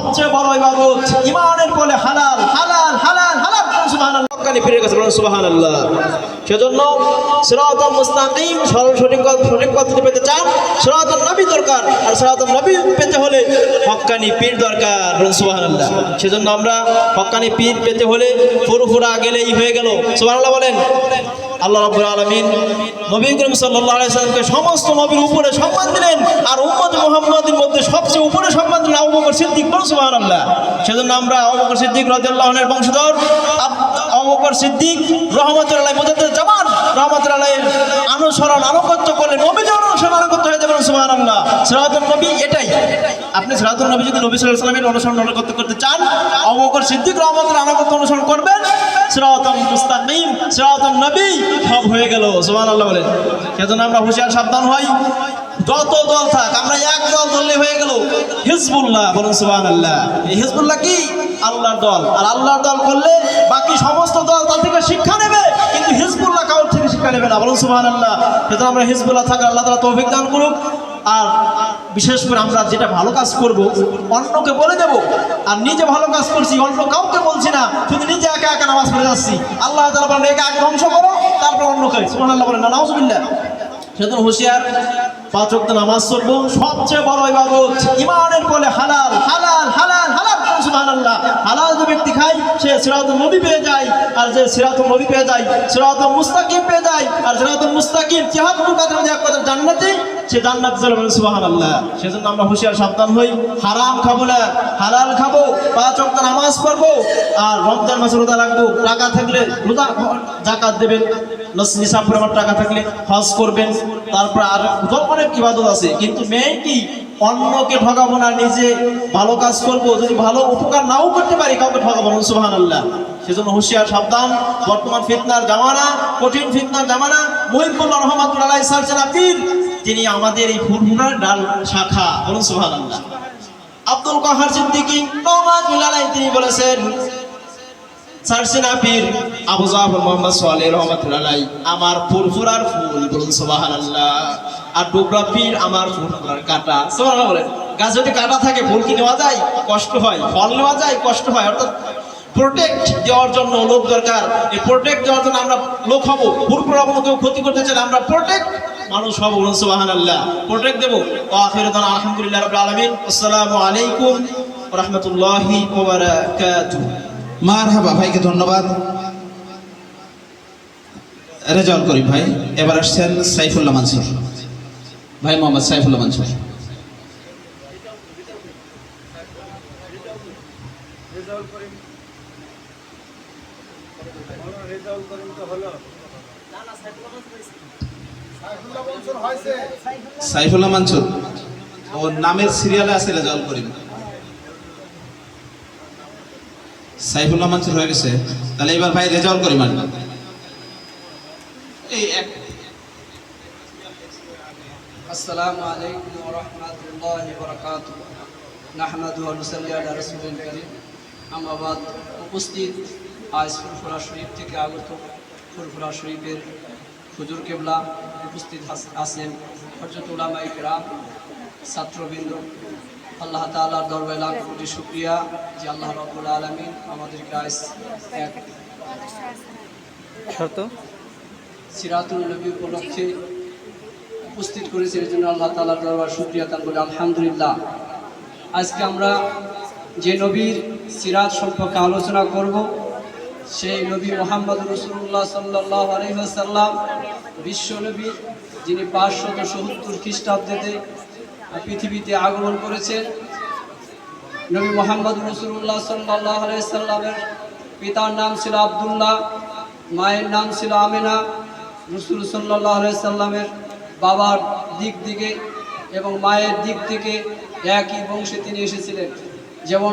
সবচেয়ে বড় ইবাদত ইমানের বলে হালাল হালাল হালাল হালাল। সুবহানাল্লাহ। হক্কানি ফিরে গেছে, বলুন সুবহানাল্লাহ। সেজন্য সিরাতাল মুস্তাকিম সরল সঠিক সঠিক পদ্ধতি পেতে চান, সিরাতাল নবী দরকার। আর সিরাতাল নবী পেতে হলে হক্কানি পীর দরকার, বলুন সুবহানাল্লাহ। সেজন্য আমরা হক্কানি পীর পেতে হলে ফুরফুরা গেলেই হয়ে গেল। সুবহানাল্লাহ বলেন। আল্লাহ রাবুল আলমিন নবী করিম সাল্লামকে সমস্ত নবীর উপরে সম্মান দিলেন আর উম্মদ মোহাম্মদের মধ্যে সবচেয়ে উপরে সম্মান দিলেন অবকর বকর সিদ্দিক। বলুন সুবহানাল্লাহ। সেজন্য আমরা অবকর সিদ্দিক রাদিয়াল্লাহু বংশধর, আব- সিদ্দিক রহমাতুল্লাহ মুজাদ্দিদ জামান রহমাতুল্লাহ অনুসরণ আনুগত্য করলে নবীদের অনুসরণ আনুগত্য হয়ে যাবেন সুবহানাল্লাহ সিরাতুল নবী এটাই। আপনি সিরাতুল নবী যদি নবী আলাইহি সাল্লামের অনুসরণ আনুগত্য করতে চান, আবু বকর সিদ্দিক রহমাতুল্লাহ আনুগত্য অনুসরণ করবেন। সিরাতুল মুস্তাকিম, সিরাতুল নবী সব হয়ে গেল আল্লাহ বলেন। সেজন্য আমরা হুঁশিয়ার, সাবধান হই। যত দল থাক, আমরা এক দল ধরলে হয়ে গেল হিজবুল্লাহ বলুন, সুবহানাল্লাহ। এই হিজবুল্লাহ কি? আল্লাহর দল। আর আল্লাহর দল করলে বাকি সমস্ত দল তার থেকে শিক্ষা নেবে, কিন্তু হিজবুল্লাহ কারোর থেকে শিক্ষা নেবে না বলুন, সুবহানাল্লাহ। সেজন্য আমরা হিজবুল্লাহ থাকা আল্লাহ তাআলা তৌফিক দান করুক। আর বিশেষ করে আমরা যেটা ভালো কাজ করব, অন্যকে বলে দেব, আর নিজে ভালো কাজ করছি, অন্য কাউকে বলছি না, শুধু নিজে একা একা নামাজ পড়ে যাচ্ছি। আল্লাহ তালা বলেন, একা এক ধ্বংস করো, তারপর অন্যকে। আল্লাহ বলেন না নাউজুবিল্লাহ। সেদিন হুঁশিয়ার, পাঁচ নামাজ পড়ব সবচেয়ে বড় ইবাদত ইমানের বলে হালাল হালাল হালাল হালাল। খায়, সে সিরাতুল নবী পেয়ে যায়, আর যে সিরাতুল নবী পেয়ে যায়, সিরাতুল মুস্তাকিম পেয়ে যায়, আর সিরাতুল মুস্তাকিম কাদের এক কথা জান্নাতে, সে জান্নাত চলে বলেন সুবহানাল্লাহ। সেজন্য আমরা হুঁশিয়ার সাবধান হই, হারাম খাব না, হালাল খাব, পাঁচ ওয়াক্ত নামাজ পড়ব, আর রমজান মাসে রোজা রাখব টাকা থাকলে রোজা, জাকাত দেবেন। নিসাব পরিমাণ টাকা থাকলে হজ করবেন। তারপর আর যত অনেক ইবাদত আছে? কিন্তু মেইন কি অন্যকে ঠকাবো না, নিজে ভালো কাজ করব, যদি ভালো উপকার নাও করতে পারি, কাউকে ঠকাবো না সুবহান আল্লাহ সেজন্য হুঁশিয়ার, সাবধান। বর্তমান ফিতনার জামানা, কঠিন ফিতনার জামানা, মহিবুল্লাহ রহমাতুল্লাহ সার্জেনা পীর তিনি আমাদের এই ফুরফুরার ডাল শাখা, বলুন সুবহান আল্লাহ আব্দুল কাহার সিদ্দিকী তিনি বলেছেন কষ্ট হয়। ফল নেওয়া যায়, কষ্ট হয়। অর্থাৎ প্রোটেক্ট দেওয়ার জন্য দরকার। এই প্রোটেক্ট দেওয়ার জন্য আমরা লোক হব। কেউ ক্ষতি করতে চাইলে আমরা প্রোটেক্ট মানুষ হব সুবহানাল্লাহ। প্রোটেক্ট দেবো। আলহামদুলিল্লাহ আলামিন। আসসালামু আলাইকুম রাহমাতুল্লাহি মার হাবা ভাইকে ধন্যবাদ। রেজাউল করিম ভাই এবার আসছেন সাইফুল্লাহ মানসুর। ভাই মোহাম্মদ সাইফুল্লাহ মানসুর। সাইফুল্লাহ মানসুর ও নামের সিরিয়ালে আছে রেজাউল করিম। সাইফুল্লাহ মানসুর হয়ে গেছে, তাহলে এবার ভাই রেজাউল করি মানে এই এক আসসালামু আলাইকুম ওয়া রাহমাতুল্লাহি ওয়া বারাকাতুহু। নাহমাদু ওয়া নুসাল্লি আলা রাসূলিল কারীম। উপস্থিত আজ ফুরফুরা শরীফ থেকে আগত ফুরফুরা শরীফের হুজুর কেবলা উপস্থিত আছেন হযরত উলামায়ে কেরাম, ছাত্রবৃন্দ। আল্লাহ তাআলার দরবারে লাখ কোটি শুকরিয়া যে আল্লাহ রাব্বুল আলামিন আমাদেরকে আজ এক সিরাতুল নবী উপলক্ষে উপস্থিত করেছে এর জন্য আল্লাহ তালার দরবার শুক্রিয়া তার বলে আলহামদুলিল্লাহ। আজকে আমরা যে নবীর সিরাত সম্পর্কে আলোচনা করব সেই নবী মোহাম্মদ রসুল্লাহ সাল্লাহ আলহিহাসাল্লাম বিশ্ব নবী যিনি পাঁচশত সত্তর খ্রিস্টাব্দেতে পৃথিবীতে আগমন করেছেন নবী মোহাম্মদ রসুল্লাহ সাল্লাহ আলাইসাল্লামের পিতার নাম ছিল আবদুল্লাহ, মায়ের নাম ছিল আমেনা, রসুল সাল্লাহ আলাইসাল্লামের বাবার দিক থেকে এবং মায়ের দিক থেকে একই বংশে তিনি এসেছিলেন। যেমন